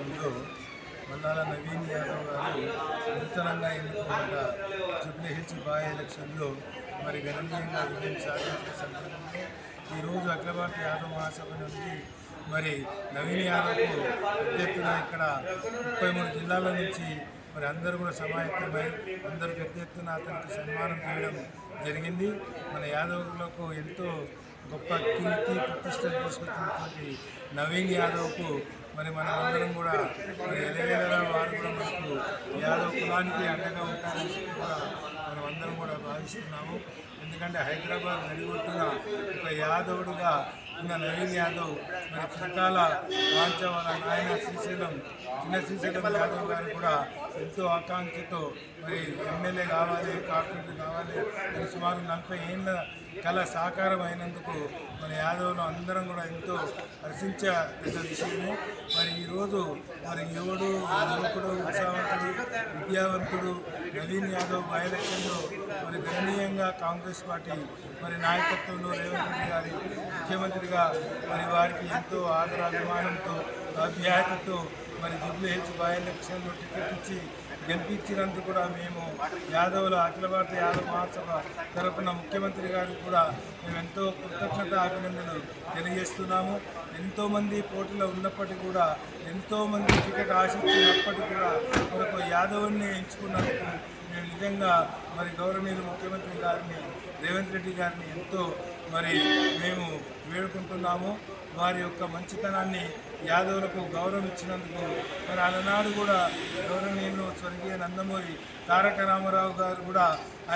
శాఖ మల్లాల నవీన్ యాదవ్ గారు నూతనంగా ఎన్నుకోబడ్డ జూబ్లీ హిల్స్ బాయ్ ఎలక్షన్లో మరి గణనీయంగా విజయం సాధించిన సందర్భంలో ఈరోజు అఖిల భారత యాదవ్ మహాసభ నుండి మరి నవీన్ యాదవ్కు పెద్ద ఇక్కడ ముప్పై మూడు జిల్లాల నుంచి మరి అందరూ కూడా సమాయత్తమై అందరూ పెద్ద ఎత్తున అతనికి సన్మానం చేయడం జరిగింది. మన యాదవులకు ఎంతో గొప్ప కీర్తి ప్రతిష్ట తీసుకొచ్చినటువంటి నవీన్ యాదవ్కు మరి మనం అందరం కూడా మరి ఎలవేళలా వారు కూడా మనకు యాదవ్ కులానికి అండగా ఉంటారని కూడా మనం అందరం కూడా భావిస్తున్నాము. ఎందుకంటే హైదరాబాద్ నడిగొట్టున ఒక యాదవుడుగా ఉన్న నవీన్ యాదవ్ మరి చిరకాల వాంచ నాయన శ్రీశైలం చిన్న శ్రీశైలం యాదవ్ గారు కూడా ఎంతో ఆకాంక్షతో మరి ఎమ్మెల్యే కావాలి కార్పొరేటర్ కావాలి అని సుమారు నలభై ఏళ్ళ కళ సాకారం అయినందుకు మన యాదవ్లు అందరం కూడా ఎంతో హర్షించదగ్గ విషయము. మరి ఈరోజు మరి యువడు యువకుడు ఉత్సాహవంతుడు విద్యావంతుడు నవీన్ యాదవ్ బై ఎలక్షన్లో మరి గణనీయంగా కాంగ్రెస్ పార్టీ మరి నాయకత్వంలో రేవంత్ రెడ్డి గారి ముఖ్యమంత్రిగా మరి వారికి ఎంతో ఆదరాభిమానంతో అభ్యాయతతో మరి జుబ్లీ హెచ్ బై ఎలక్షన్లో టికెట్ ఇచ్చి గెలిపించినందుకు కూడా మేము యాదవుల అఖిల భారత యాదవ్ మహాసభ తరపున ముఖ్యమంత్రి గారికి కూడా మేము ఎంతో కృతజ్ఞత అభినందనలు తెలియజేస్తున్నాము. ఎంతోమంది పోటీలో ఉన్నప్పటికీ కూడా ఎంతోమంది టికెట్ ఆశించినప్పటికీ కూడా యాదవుని ఎంచుకున్నందుకు మేము నిజంగా మరి గౌరవనీయులు ముఖ్యమంత్రి గారిని రేవంత్ రెడ్డి గారిని ఎంతో మరి మేము వేడుకుంటున్నాము. వారి యొక్క మంచితనాన్ని యాదవులకు గౌరవం ఇచ్చినందుకు మరి అలనాడు కూడా గౌరవనీయులు స్వర్గీయ నందమూరి తారక రామారావు గారు కూడా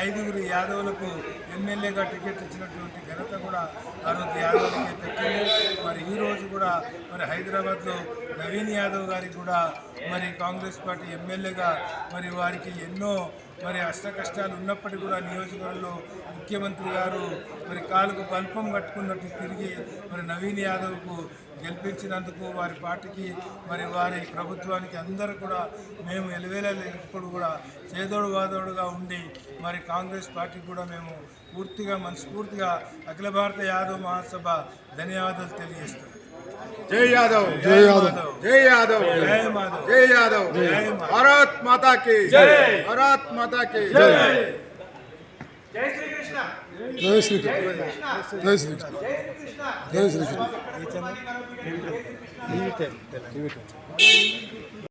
ఐదుగురు యాదవులకు ఎమ్మెల్యేగా టికెట్ ఇచ్చినటువంటి ఘనత కూడా ఆ రోజు యాదవులకి దక్కింది మరి ఈ రోజు కూడా మరి హైదరాబాద్లో నవీన్ యాదవ్ గారికి కూడా మరి కాంగ్రెస్ పార్టీ ఎమ్మెల్యేగా మరి వారికి ఎన్నో మరి అష్ట కష్టాలు ఉన్నప్పటికీ కూడా నియోజకవర్గంలో ముఖ్యమంత్రి గారు మరి కాలుకు బల్పం కట్టుకున్నట్టు తిరిగి మరి నవీన్ యాదవ్కు గెలిపించినందుకు వారి పార్టీకి మరి వారి ప్రభుత్వానికి అందరూ కూడా మేము ఎలివేలప్పుడు కూడా చేదోడు వాదోడుగా ఉండి మరి కాంగ్రెస్ పార్టీకి కూడా మేము పూర్తిగా మనస్ఫూర్తిగా అఖిల భారత యాదవ్ మహాసభ ధన్యవాదాలు తెలియజేస్తున్నాం. జై యాదవ్. జై యాదవ్. జై యాదవ్. జై జై యాదవ్. జై. భారత్ మాతా కి జై. భారత్ మాతా కి జై జై. శ్రీకృష్ణ. జై శ్రీకృష్ణ. జై శ్రీకృష్ణ. జై శ్రీకృష్ణ. ఈ ఛానల్?